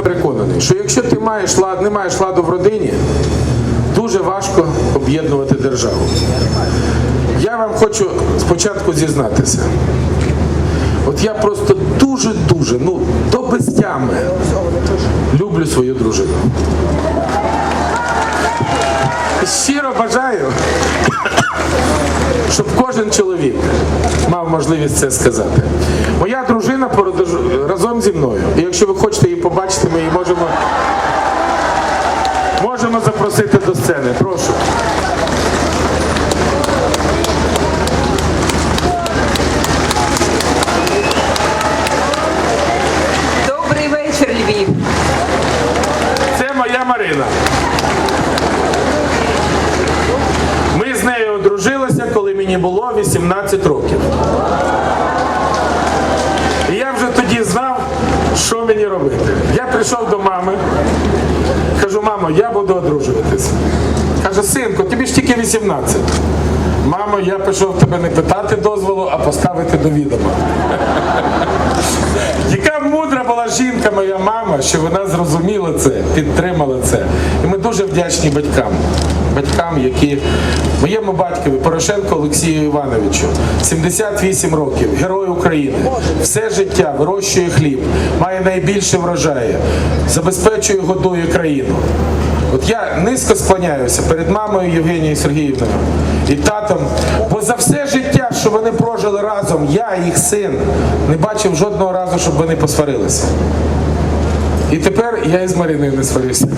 переконаний, що якщо ти маєш не маєш ладу в родині, дуже важко об'єднувати державу. Я вам хочу спочатку зізнатися. От я просто дуже-дуже, ну, до безтями люблю свою дружину. Щиро бажаю, щоб кожен чоловік мав можливість це сказати. Моя дружина породож- разом зі мною. І якщо ви хочете її побачити, ми її можемо, можемо запросити до сцени. Прошу. Добрий вечір, Львів. Це моя Марина. Ми з нею одружилися, коли мені було 18 років. Вже тоді знав, що мені робити. Я прийшов до мами, кажу, мамо, я буду одружуватися. Каже, синку, тобі ж тільки 18. Мамо, я пішов тебе не питати дозволу, а поставити до відома. Яка мудра була жінка, моя мама, що вона зрозуміла це, підтримала це. І ми дуже вдячні батькам. Батькам, які моєму батькові Порошенко Олексію Івановичу 78 років, герой України, все життя вирощує хліб, має найбільше врожає, забезпечує, годує країну. От я низько склоняюся перед мамою Євгенією Сергіївною і татом, бо за все життя, що вони прожили разом, я, їх син, не бачив жодного разу, щоб вони посварилися. І тепер я із Мариною не сварився.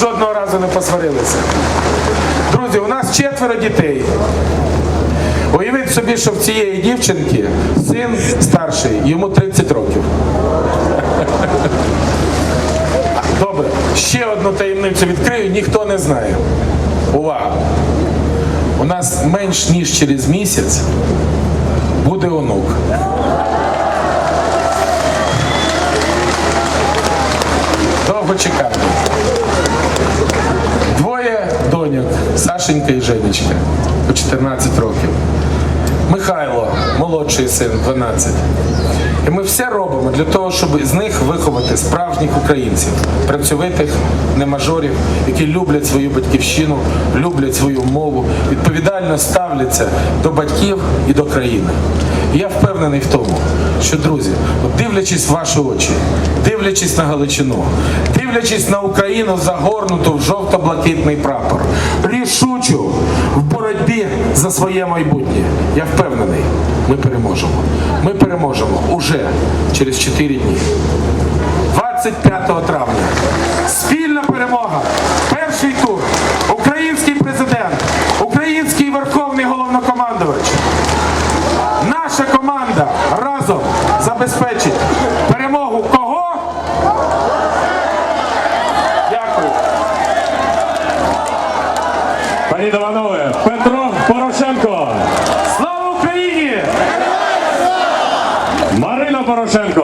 Жодного разу не посварилися. Друзі, у нас четверо дітей. Уявіть собі, що в цієї дівчинки син старший, йому 30 років. Добре, ще одну таємницю відкрию, ніхто не знає. Увага! У нас менш ніж через місяць буде онук. Довго чекали. Сашенька і Женечка, по 14 років. Михайло, молодший син, 12. І ми все робимо для того, щоб з них виховати справжніх українців, працьовитих, не мажорів, які люблять свою батьківщину, люблять свою мову, відповідально ставляться до батьків і до країни. І я впевнений в тому, що друзі, дивлячись в ваші очі, дивлячись на Галичину, дивлячись на Україну, загорнуту в жовто-блакитний прапор, рішучу в боротьбі за своє майбутнє. Я впевнений, ми переможемо. Ми переможемо уже через 4 дні. 25 травня. Спільна перемога. Перший тур. Український президент, український верховний головнокомандувач. Наша команда разом забезпечить Пані Даванове, Петро Порошенко, Слава Україні! Марина Порошенко.